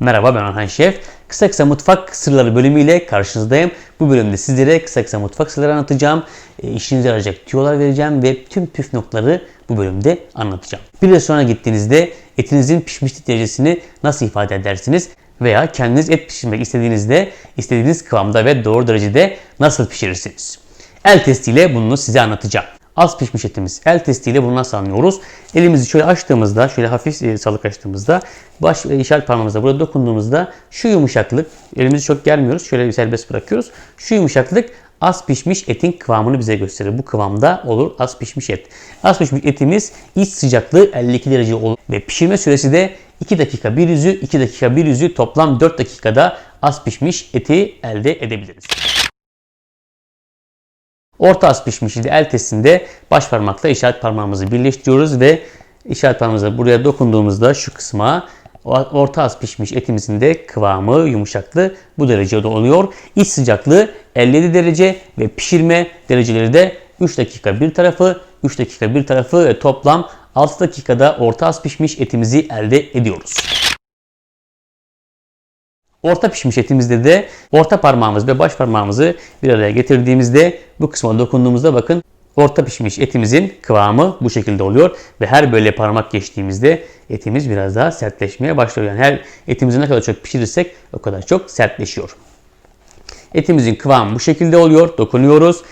Merhaba ben Orhan Şef. Kısa kısa mutfak sırları bölümüyle karşınızdayım. Bu bölümde sizlere kısa kısa mutfak sırları anlatacağım. E, işinize yarayacak tüyolar vereceğim ve tüm püf noktaları bu bölümde anlatacağım. Bir restorana gittiğinizde etinizin pişmişlik derecesini nasıl ifade edersiniz? Veya kendiniz et pişirmek istediğinizde istediğiniz kıvamda ve doğru derecede nasıl pişirirsiniz? El testiyle bunu size anlatacağım. Az pişmiş etimiz. El testiyle bunu nasıl anlıyoruz? Elimizi şöyle açtığımızda, şöyle hafif e, salık açtığımızda, baş e, işaret parmağımıza burada dokunduğumuzda şu yumuşaklık, elimizi çok germiyoruz, şöyle bir serbest bırakıyoruz. Şu yumuşaklık az pişmiş etin kıvamını bize gösterir. Bu kıvamda olur az pişmiş et. Az pişmiş etimiz iç sıcaklığı 52 derece olur ve pişirme süresi de 2 dakika bir yüzü, 2 dakika bir yüzü toplam 4 dakikada az pişmiş eti elde edebiliriz. Orta az pişmiş idi. El testinde baş parmakla işaret parmağımızı birleştiriyoruz ve işaret parmağımıza buraya dokunduğumuzda şu kısma orta az pişmiş etimizin de kıvamı, yumuşaklığı bu derecede oluyor. İç sıcaklığı 57 derece ve pişirme dereceleri de 3 dakika bir tarafı, 3 dakika bir tarafı ve toplam 6 dakikada orta az pişmiş etimizi elde ediyoruz. Orta pişmiş etimizde de orta parmağımız ve baş parmağımızı bir araya getirdiğimizde bu kısma dokunduğumuzda bakın orta pişmiş etimizin kıvamı bu şekilde oluyor ve her böyle parmak geçtiğimizde etimiz biraz daha sertleşmeye başlıyor. Yani her etimizi ne kadar çok pişirirsek o kadar çok sertleşiyor. Etimizin kıvamı bu şekilde oluyor. Dokunuyoruz.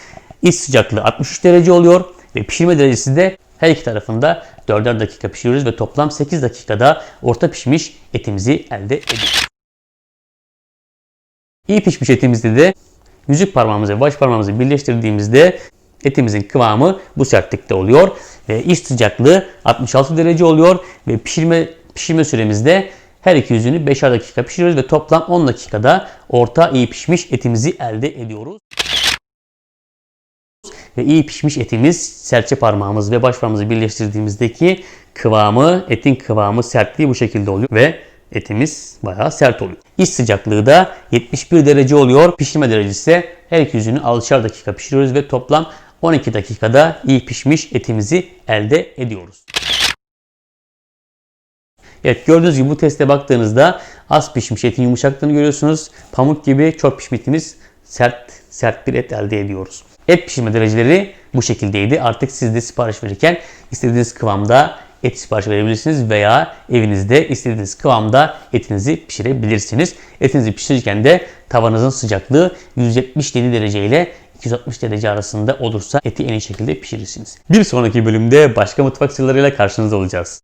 İç sıcaklığı 63 derece oluyor ve pişirme derecesi de her iki tarafında 4'er dakika pişiriyoruz ve toplam 8 dakikada orta pişmiş etimizi elde ediyoruz. İyi pişmiş etimizde de yüzük parmağımızı ve baş parmağımızı birleştirdiğimizde etimizin kıvamı bu sertlikte oluyor. Ve iç sıcaklığı 66 derece oluyor ve pişirme pişirme süremizde her iki yüzünü 5'er dakika pişiriyoruz ve toplam 10 dakikada orta iyi pişmiş etimizi elde ediyoruz. Ve iyi pişmiş etimiz serçe parmağımız ve baş parmağımızı birleştirdiğimizdeki kıvamı, etin kıvamı, sertliği bu şekilde oluyor ve etimiz bayağı sert oluyor. İç sıcaklığı da 71 derece oluyor. Pişirme derecesi ise her iki yüzünü 6'şar dakika pişiriyoruz ve toplam 12 dakikada iyi pişmiş etimizi elde ediyoruz. Evet gördüğünüz gibi bu teste baktığınızda az pişmiş etin yumuşaklığını görüyorsunuz. Pamuk gibi çok pişmiş sert sert bir et elde ediyoruz. Et pişirme dereceleri bu şekildeydi. Artık siz de sipariş verirken istediğiniz kıvamda et sipariş verebilirsiniz veya evinizde istediğiniz kıvamda etinizi pişirebilirsiniz. Etinizi pişirirken de tavanızın sıcaklığı 177 derece ile 260 derece arasında olursa eti en iyi şekilde pişirirsiniz. Bir sonraki bölümde başka mutfak sırlarıyla karşınızda olacağız.